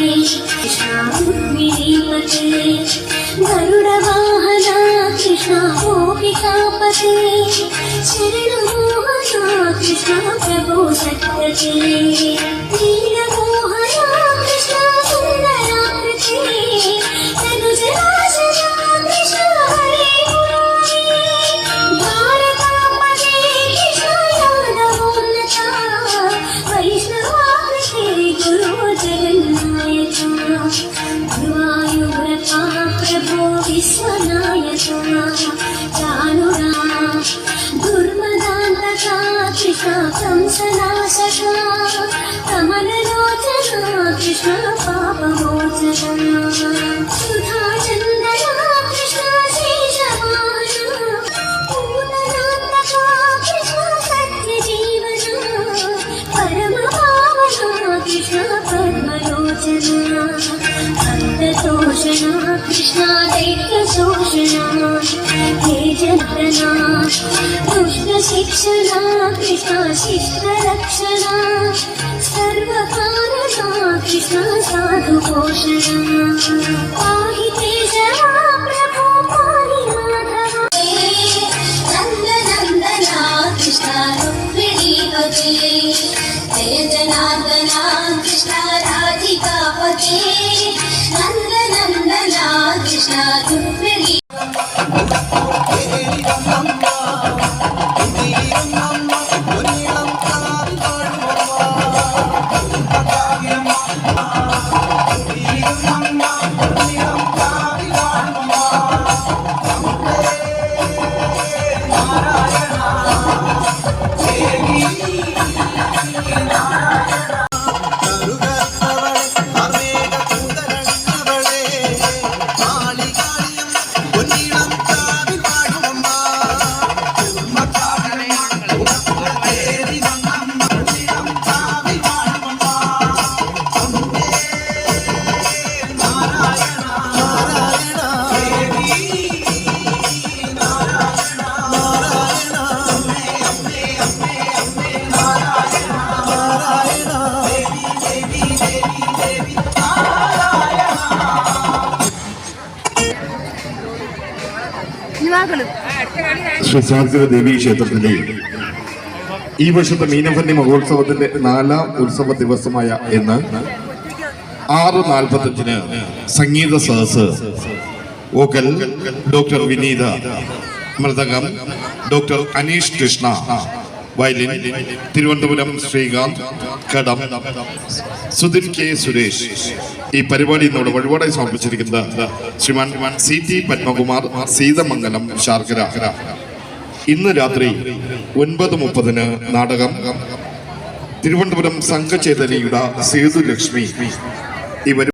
कृष्णामिनीपते गरुडवाहना कृष्णा गोपिकापते शरणमोहना कृष्णा प्रभो सत्यते चानुरा दुर्मदान्तका कृष्णा कंसनाशका कृष्णा दैत्यशोषणा हे जगना दुष्टशिक्षणा कृष्णा शिष्टरक्षणा सर्वकारणा कृष्णा साधुपोषणा पाहि केशवा प्रभो पाहि माधवा नन्दनन्दना कृष्णा रुक्मिणीपते जय जनार्दना Krishna राधिकापते नन्दनन्दना I do believe. Shri സാർഗര ദേവി ക്ഷേത്രത്തിലെ ഈ വർഷത്തെ മീനഭരണി മഹോത്സവത്തിന്റെ നാലാം ഉത്സവ ദിവസമായ ഇന്ന് ആറ് നാൽപ്പത്തഞ്ചിന് സംഗീത സദസ് ഓക്കൽ ഡോക്ടർ വിനീത മൃതകം ഡോക്ടർ അനീഷ് കൃഷ്ണ. വയലിൻ തിരുവനന്തപുരം ശ്രീകാന്ത് കടം സുധിൻ കെ സുരേഷ്. ഈ പരിപാടി ഇന്നോട് വഴിപാടായി സമർപ്പിച്ചിരിക്കുന്നത് ശ്രീമാൻ സി ടി പത്മകുമാർ സീതമംഗലം ശാർക്കര. ഇന്ന് രാത്രി ഒൻപത് മുപ്പതിന് നാടകം തിരുവനന്തപുരം സംഘചേതനയുടെ സേതുലക്ഷ്മി. ഇവർ